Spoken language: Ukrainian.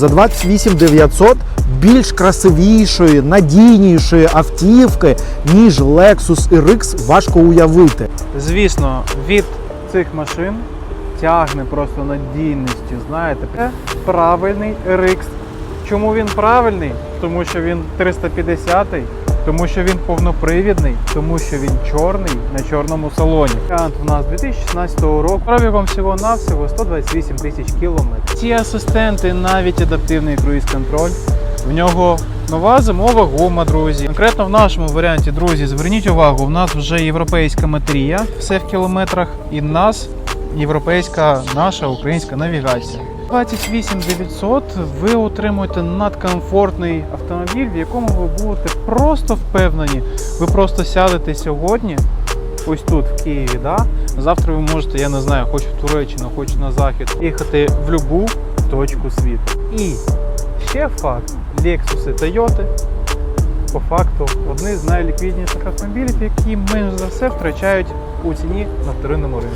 За 28 900 більш красивішої, надійнішої автівки, ніж Lexus RX, важко уявити. Звісно, від цих машин тягне просто надійністю. Знаєте, це правильний RX. Чому він правильний? Тому що він 350-й, тому що він повнопривідний, тому що він чорний на чорному салоні. Варіант у нас 2016 року. Пробігом всього навсього 128 тисяч кілометрів. Ці асистенти, навіть адаптивний круїз-контроль. В нього нова зимова гума, друзі. Конкретно в нашому варіанті, друзі, зверніть увагу, в нас вже європейська матерія, все в кілометрах, і в нас європейська наша українська навігація. 28 900 ви отримуєте надкомфортний автомобіль, в якому ви будете просто впевнені. Ви просто сядете сьогодні, ось тут, в Києві. Да? Завтра ви можете, я не знаю, хоч в Туреччину, хоч на захід, їхати в будь-яку точку світу. І ще факт: Lexus і Toyota по факту одні з найліквідніших автомобілів, які менш за все втрачають у ціні на вторинному ринку.